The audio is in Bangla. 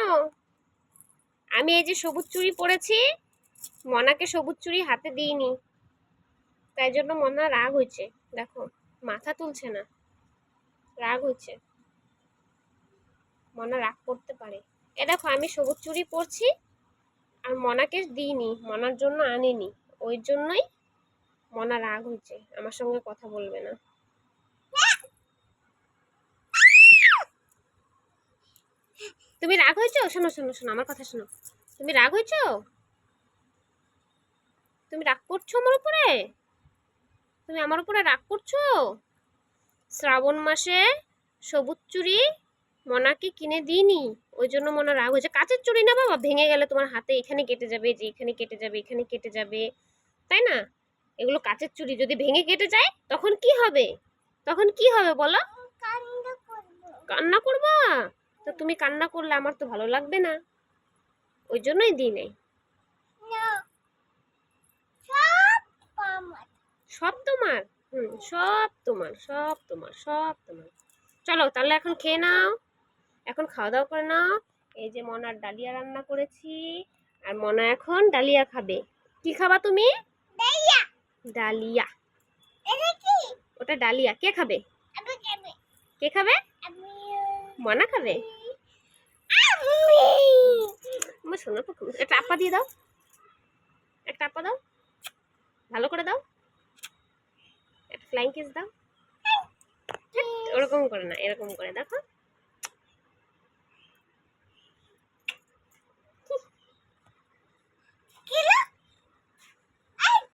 শোনো আমি এই যে সবুজ চুড়ি পরেছি, মনাকে সবুজ চুড়ি হাতে দিইনি। তাই জন্য মনা রাগ হয়েছে। দেখো, মাথা তুলছে না। রাগ হচ্ছে মনা রাগ করতে পারে। এ দেখো, আমি সবুজ চুড়ি পরছি আর মনাকে দিইনি, মনার জন্য আনিনি। ওই জন্যই মনা রাগ হয়েছে। আমার সঙ্গে কথা বলবে না। তুমি রাগ হয়েছো? শোনো শোনো শোনো আমার কথা শোনো। তুমি রাগ হয়েছো? তুমি রাগ করছ আমার উপরে? তুমি আমার উপরে রাগ করছ? শ্রাবণ মাসে সবুজ চুড়ি মনাকে কিনে দিইনি ওই জন্য মনে রাগ হয়েছে। কাচের চুড়ি না বাবা? ভেঙে গেলে তোমার হাতে এখানে কেটে যাবে যে এখানে কেটে যাবে এখানে কেটে যাবে। তাই না? এগুলো কাচের চুড়ি যদি ভেঙে কেটে যায় তখন কি হবে? তখন কি হবে বলো? কান্না করবা? তো তুমি কান্না করলে আমার তো ভালো লাগবে না। ওই জন্যই দিই নেই। সব তোমার। হুম সব তোমার সব তোমার সব তোমার। চলো তাহলে এখন খেয়ে নাও। এখন খাওয়া দাওয়া করে নাও। এই যে মনার ডালিয়া রান্না করেছি। আর মনা এখন ডালিয়া খাবে। কি খাবা তুমি? ডালিয়া। ওটা ডালিয়া। কে খাবে? কে খাবে? মনা খাবে? আমার তো একটা আপা দিয়ে দাও। একটা আপা দাও। ভালো করে দাও। একটা ফ্লাইং কিস দাও। ওরকম করে না, এরকম করে, দেখো।